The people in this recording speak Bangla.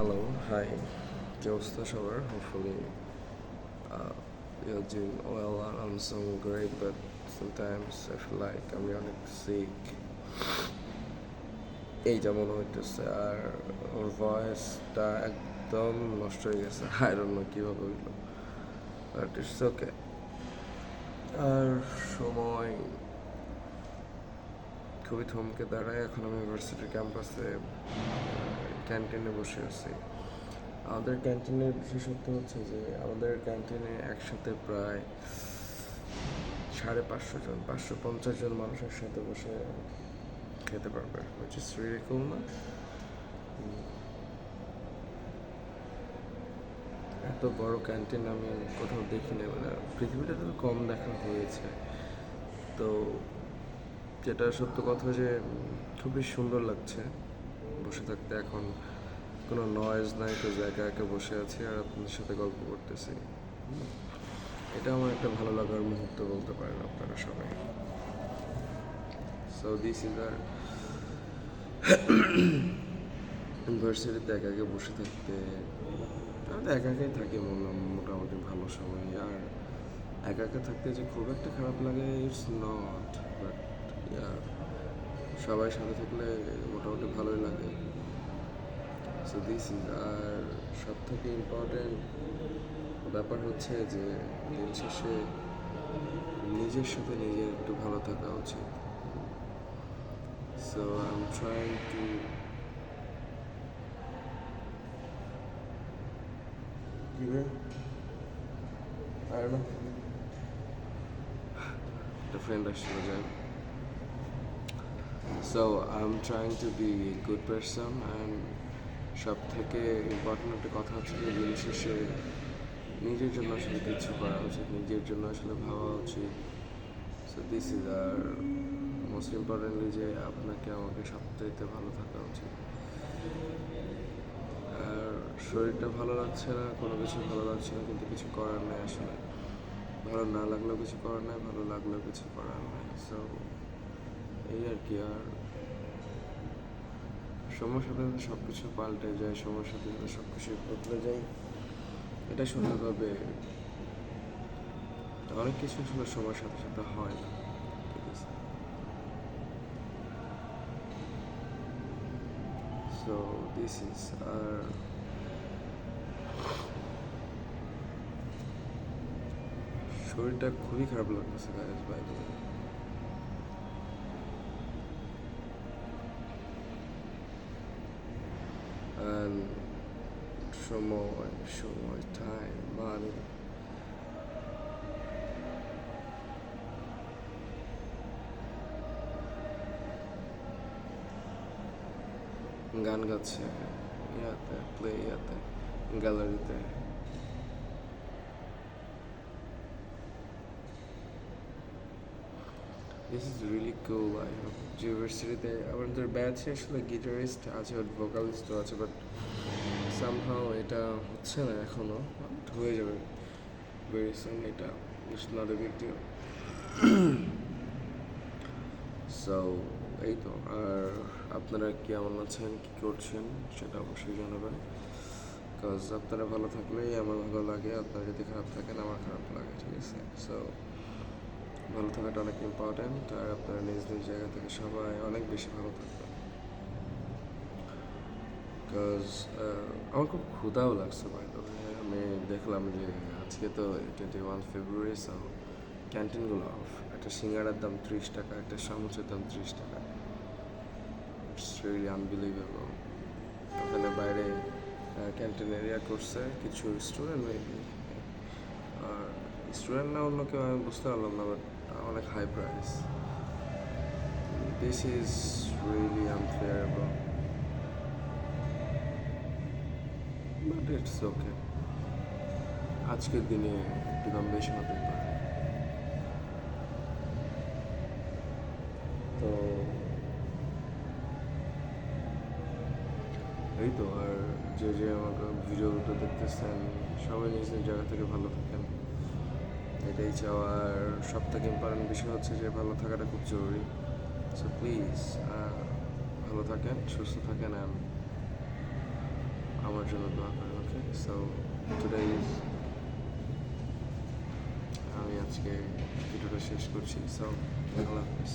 হ্যালো হাই কি অবস্থা সবার? Hopefully you're doing well I'm so great, but sometimes I feel like আমি অনেক sick. এই যেমন হইতেছে, আর ওর ভয়েসটা একদম নষ্ট হয়ে গেছে। আই ডোন্ট নো কীভাবে হইল বাট ইটস ওকে আর সময় খুবই থমকে দাঁড়ায়। এখন আমি ইউনিভার্সিটির ক্যাম্পাসে ক্যান্টিনে বসে আছি। আমাদের ক্যান্টিনের বিশেষত্ব হচ্ছে যে, আমাদের ক্যান্টিনে একসাথে প্রায় সাড়ে পাঁচশো জন, পাঁচশো পঞ্চাশ জন মানুষের সাথে বসে খেতে পারবে really cool, না? এত বড় ক্যান্টিন আমি কোথাও দেখিনি মানে পৃথিবীটা তো কম দেখা হয়েছে। তো যেটা সত্য কথা যে, খুবই সুন্দর লাগছে। বসে থাকতে এখন কোনো নয়েজ নাই, তো জায়গা একা বসে আছি আর আপনাদের সাথে গল্প করতেছি। এটা আমার একটা ভালো লাগার মুহূর্ত বলতে পারেন আপনারা সবাই। সো দিস ইজ আর ইউনিভার্সিটিতে একা একা বসে থাকতে, আমি তো একা একাই থাকি মোটামুটি ভালো সময়। আর একা একা থাকতে যে খুব একটা খারাপ লাগে ইটস নট বাট সবাই সাথে থাকলে মোটামুটি ভালোই লাগে। সো দিস ইজ আর সব থেকে ইম্পর্টেন্ট ব্যাপার হচ্ছে যে, দিন শেষে নিজের সাথে নিজের একটু ভালো থাকা উচিত। So I am trying to একটা ফ্রেন্ড আসছিল যাই so I am trying to be good person and সব থেকে ইম্পর্টেন্ট একটা কথা হচ্ছে যে দিন শেষে নিজের জন্য আসলে কিছু করা উচিত, নিজের জন্য আসলে ভাবা উচিত। সো দিস ইজ আর মোস্ট ইম্পর্টেন্টলি যে আপনাকে আমাকে সবচাইতে ভালো থাকা উচিত। আর শরীরটা ভালো লাগছে না, কোনো কিছু ভালো লাগছে না, কিন্তু কিছু করার নেই আসলে। ভালো না লাগলেও কিছু করার নেই, ভালো লাগলেও কিছু করার নেই। সো এই আর কি, আর সময়ের সাথে সাথে সব কিছু পাল্টে যায় সময়ের সাথে সাথে সব কিছু বদলে যায়। এটা সুন্দরভাবে অনেক কিছু আসলে সময়ের সাথে সাথে হয় না, ঠিক আছে? সো দিস ইজ আর শরীরটা খুবই খারাপ লাগতেছে গাইজ বাই সময় সময় টাইম মানে গান গাচ্ছে ইয়াতে প্লে ইয়াতে গ্যালারিতে this is really cool I hope ইউনিভার্সিটিতে আমাদের ব্যাচে আসলে গিটারিস্ট আছে বাট ভোকালিস্টও আছে বাট সামহাও এটা হচ্ছে না এখনও হয়ে যাবে ভেরি সুন এটা it's not a big deal so এই তো, আর আপনারা কেমন আছেন, কী করছেন, সেটা অবশ্যই জানাবেন বিকজ আপনারা ভালো থাকলেই আমার ভালো লাগে, আপনারা যদি খারাপ থাকেন, আমার খারাপ লাগে, ঠিক আছে? সো ভালো থাকাটা অনেক ইম্পর্ট্যান্ট আর আপনারা নিজ নিজ জায়গা থেকে সবাই অনেক বেশি ভালো থাকবেন। বিকজ আমার খুব ক্ষুধাও লাগছে বাই আমি দেখলাম যে আজকে তো টোয়েন্টি ওয়ান ফেব্রুয়ারি সো ক্যান্টিনগুলো অফ একটা সিঙ্গারার দাম ত্রিশ টাকা, একটা সামুচের দাম ত্রিশ টাকা। ইটস রিয়েলি আনবিলিভেবল ওখানে বাইরে ক্যান্টিন এরিয়া করছে, কিছু স্টুডেন্ট মেবি আর স্টুডেন্ট না অন্য কেউ, আমি বুঝতে পারলাম না বাট অনেক high price this is really unfair but it's okay আজকের দিনে একটু দাম বেশি হতেই পারে তো এই তো, আর যে যে আমাকে ভিডিওটা দেখতেছেন, সবাই নিজ নিজ জায়গা থেকে ভালো থাকেন। এটাই চাওয়ার সব থেকে ইম্পর্টেন্ট বিষয় হচ্ছে যে ভালো থাকাটা খুব জরুরি। সো প্লিজ ভালো থাকেন, সুস্থ থাকেন অ্যান্ড আমার জন্য দোয়া করেন ওকে সো টুডে আমি আজকে ভিডিওটা শেষ করছি। সো আল্লাহ হাফিজ।